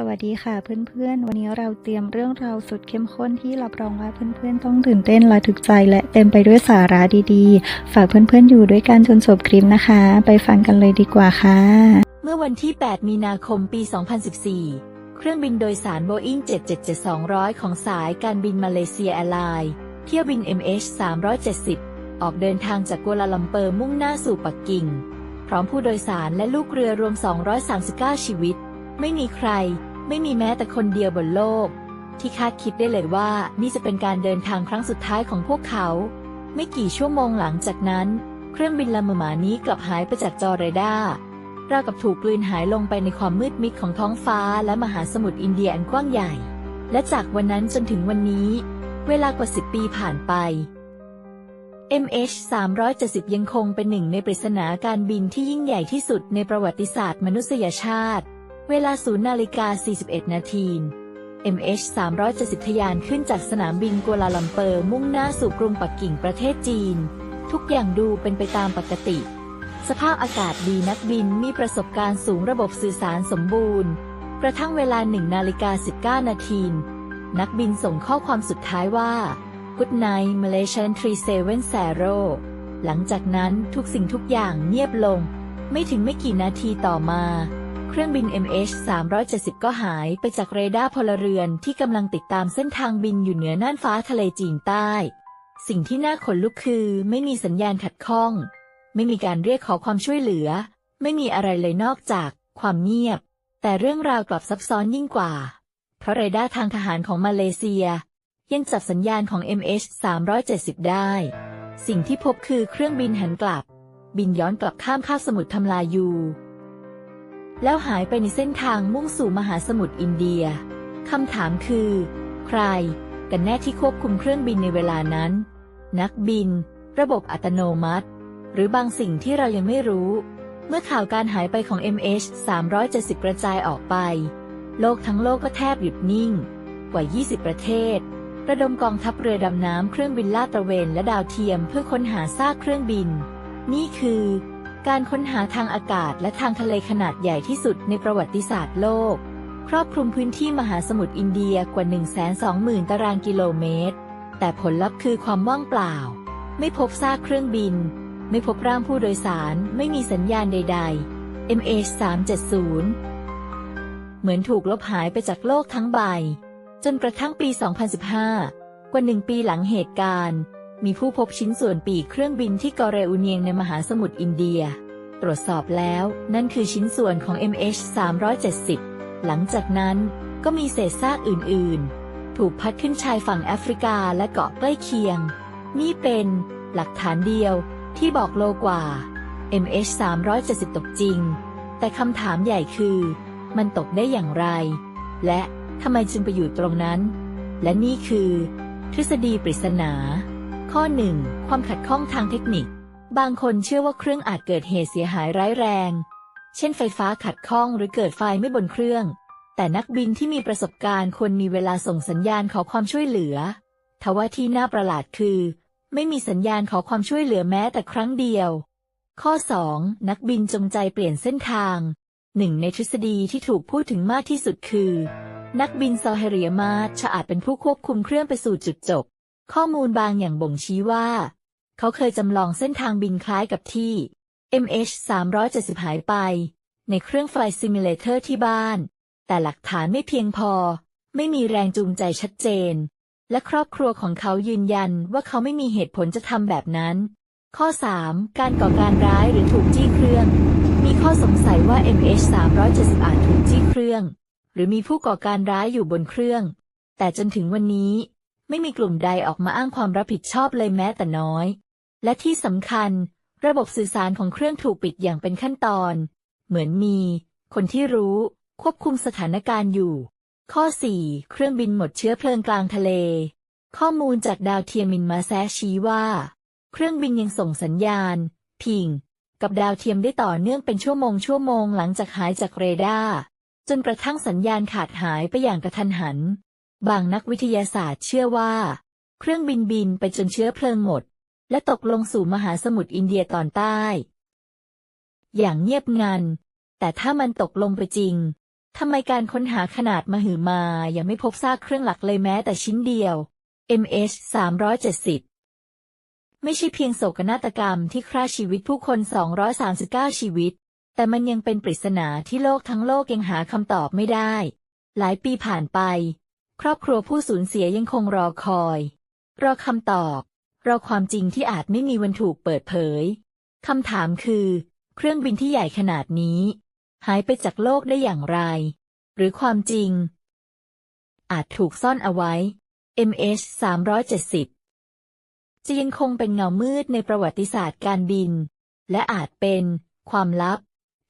สวัสดีค่ะเพื่อนๆ วันนี้เราเตรียมเรื่องราวสุดเข้มข้นที่รับรองว่าเพื่อนๆ ต้องตื่นเต้นและถึกใจ และเต็มไปด้วยสาระดีๆ ฝากเพื่อนๆ อยู่ด้วยกันจนจบคลิปนะคะ ไปฟังกันเลยดีกว่าค่ะ เมื่อวันที่ 8 มีนาคมปี 2014 เครื่องบินโดยสาร Boeing 777-200 ของสายการบินมาเลเซียแอร์ไลน์เที่ยวบิน MH370 ออกเดินทางจากกัวลาลัมเปอร์มุ่งหน้าสู่ปักกิ่ง พร้อมผู้โดยสารและลูกเรือรวม 239 ชีวิต ไม่มีใคร ไม่มีแม้แต่คนเดียวบนโลก ที่คาดคิดได้เลยว่านี่จะเป็นการเดินทางครั้งสุดท้ายของพวกเขา ไม่กี่ชั่วโมงหลังจากนั้น เครื่องบินลำหมานี้กลับหายไปจากจอเรดาร์ราวกับถูกกลืนหายลงไปในความมืดมิดของท้องฟ้าและมหาสมุทรอินเดียอันกว้างใหญ่ และจากวันนั้นจนถึงวันนี้ เวลากว่า 10 ปีผ่านไป MH370 ยังคงเป็นหนึ่งในปริศนาการบินที่ยิ่งใหญ่ที่สุดในประวัติศาสตร์มนุษยชาติ เวลา0นาฬิกา 41 นาที MH370 ทะยานขึ้นจากสนามบินกัวลาลัมเปอร์มุ่งหน้าสู่กรุงปักกิ่งประเทศจีน ทุกอย่างดูเป็นไปตามปกติ สภาพอากาศดีนักบินมีประสบการณ์สูงระบบสื่อสารสมบูรณ์ กระทั่งเวลา1นาฬิกา 19 นาที นักบินส่งข้อความสุดท้ายว่า Good night Malaysian 37หลังจากนั้นทุกสิ่งทุกอย่างเงียบลง ไม่ถึงไม่กี่นาทีต่อมา เครื่องบิน MH370 ก็หายไปจากเรดาร์พลเรือนที่กำลังติดตามเส้นทางบินอยู่เหนือน่านฟ้าทะเลจีนใต้ สิ่งที่น่าขนลุกคือไม่มีสัญญาณขัดข้อง ไม่มีการเรียกขอความช่วยเหลือ ไม่มีอะไรเลยนอกจากความเงียบ แต่เรื่องราวกลับซับซ้อนยิ่งกว่า เพราะเรดาร์ทางทหารของมาเลเซีย ยังจับสัญญาณของ MH370 ได้ สิ่งที่พบคือเครื่องบินหันกลับ บินย้อนกลับข้ามคาบสมุทรทำลายยู แล้วหายไปในเส้นทางมุ่งสู่มหาสมุทรอินเดีย คำถามคือ ใคร กันแน่ที่ควบคุมเครื่องบินในเวลานั้น นักบิน ระบบอัตโนมัติ หรือบางสิ่งที่เรายังไม่รู้ เมื่อข่าวการหายไปของ MH370 กระจายออกไป โลกทั้งโลกก็แทบหยุดนิ่ง กว่า 20 ประเทศ ระดมกองทัพเรือดำน้ำเครื่องบินลาดตระเวนและดาวเทียมเพื่อค้นหาซากเครื่องบิน นี่คือ การค้นหาทางอากาศและทางทะเลขนาดใหญ่ที่สุดในประวัติศาสตร์โลก ครอบคลุมพื้นที่มหาสมุทรอินเดียกว่า 120,000 ตารางกิโลเมตร แต่ผลลัพธ์คือความว่างเปล่า ไม่พบซากเครื่องบิน ไม่พบร่างผู้โดยสาร ไม่มีสัญญาณใด ๆ MH370 เหมือนถูกลบหายไปจากโลกทั้งใบ จนกระทั่งปี 2015 กว่าหนึ่งปีหลังเหตุการณ์ มีผู้พบชิ้นส่วนปีกเครื่องบินที่กอเรอูเนียงในมหาสมุทรอินเดีย ตรวจสอบแล้วนั่นคือชิ้นส่วนของ MH370 หลังจากนั้นก็มีเศษซากอื่น ๆ ถูกพัดขึ้นชายฝั่งแอฟริกาและเกาะใกล้เคียง นี่เป็นหลักฐานเดียวที่บอกโลกว่า MH370 ตกจริง แต่คำถามใหญ่คือ มันตกได้อย่างไร และทำไมจึงไปอยู่ตรงนั้น และนี่คือ ทฤษฎีปริศนา ข้อ 1. ความขัดข้องทางเทคนิค บางคนเชื่อว่าเครื่องอาจเกิดเหตุเสียหายร้ายแรง เช่นไฟฟ้าขัดข้องหรือเกิดไฟไม่บนเครื่อง แต่นักบินที่มีประสบการณ์ควรมีเวลาส่งสัญญาณขอความช่วยเหลือ ทว่าที่น่าประหลาดคือ ไม่มีสัญญาณขอความช่วยเหลือแม้แต่ครั้งเดียว ข้อ 2. นักบินจงใจเปลี่ยนเส้นทาง หนึ่งในทฤษฎีที่ถูกพูดถึงมากที่สุดคือ นักบินซอเฮเรียมาชอาจเป็นผู้ควบคุมเครื่องไปสู่จุดจบ ข้อมูลบางอย่างบ่งชี้ว่า เขาเคยจำลองเส้นทางบินคล้ายกับที่ MH370 หายไป ในเครื่องไฟซิมูเลเตอร์ที่บ้าน แต่หลักฐานไม่เพียงพอ ไม่มีแรงจูงใจชัดเจน และครอบครัวของเขายืนยันว่าเขาไม่มีเหตุผลจะทำแบบนั้น ข้อ 3. การก่อการร้ายหรือถูกจี้เครื่อง มีข้อสงสัยว่า MH370 อาจถูกจี้เครื่อง หรือมีผู้ก่อการร้ายอยู่บนเครื่อง แต่จนถึงวันนี้ ไม่มีกลุ่มใดออกมาอ้างความรับผิดชอบเลยแม้แต่น้อย และที่สำคัญ ระบบสื่อสารของเครื่องถูกปิดอย่างเป็นขั้นตอน เหมือนมี คนที่รู้ ควบคุมสถานการณ์อยู่ ข้อ 4. เครื่องบินหมดเชื้อเพลิงกลางทะเล ข้อมูลจากดาวเทียมมินมาแซชี้ว่า เครื่องบินยังส่งสัญญาณ พิง กับดาวเทียมได้ต่อเนื่องเป็นชั่วโมงชั่วโมงหลังจากหายจากเรดาร์จนกระทั่งสัญญาณขาดหายไปอย่างกระทันหัน บางนักวิทยาศาสตร์เชื่อว่า เครื่องบินบินไปจนเชื้อเพลิงหมด และตกลงสู่มหาสมุทรอินเดียตอนใต้ อย่างเงียบงัน แต่ถ้ามันตกลงไปจริงทำไมการค้นหาขนาดมหึมายังไม่พบซากเครื่องหลักเลยแม้แต่ชิ้นเดียว MH 370 ไม่ใช่เพียงโศกนาฏกรรมที่ฆ่าชีวิตผู้คน 239 ชีวิต แต่มันยังเป็นปริศนาที่โลกทั้งโลกยังหาคำตอบไม่ได้ หลายปีผ่านไป ครอบครัวผู้สูญเสียยังคงรอคอย รอคำตอบ รอความจริงที่อาจไม่มีวันถูกเปิดเผยคำถามคือ เครื่องบินที่ใหญ่ขนาดนี้ หายไปจากโลกได้อย่างไร หรือความจริง อาจถูกซ่อนเอาไว้ MH 370 จะยังคงเป็นเงามืดในประวัติศาสตร์การบิน และอาจเป็นความลับ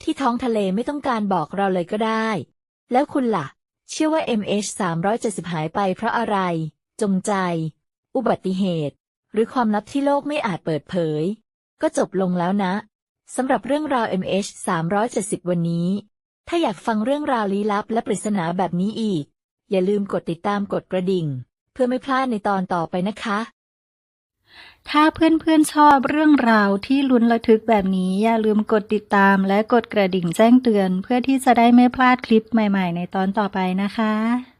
ที่ท้องทะเลไม่ต้องการบอกเราเลยก็ได้ แล้วคุณล่ะ เชื่อว่า MH 370 หายไปเพราะอะไร จงใจ อุบัติเหตุ หรือความลับที่โลกไม่อาจเปิดเผย ก็จบลงแล้วนะสำหรับเรื่องราว MH 370 วันนี้ ถ้าอยากฟังเรื่องราวลี้ลับและปริศนาแบบนี้อีก อย่าลืมกดติดตามกดกระดิ่ง เพื่อไม่พลาดในตอนต่อไปนะคะ ถ้าเพื่อนๆชอบเรื่องราวที่ลุ้นระทึกแบบนี้อย่าลืมกดติดตามและกดกระดิ่งแจ้งเตือน เพื่อที่จะได้ไม่พลาดคลิปใหม่ๆ ในตอนต่อไปนะคะ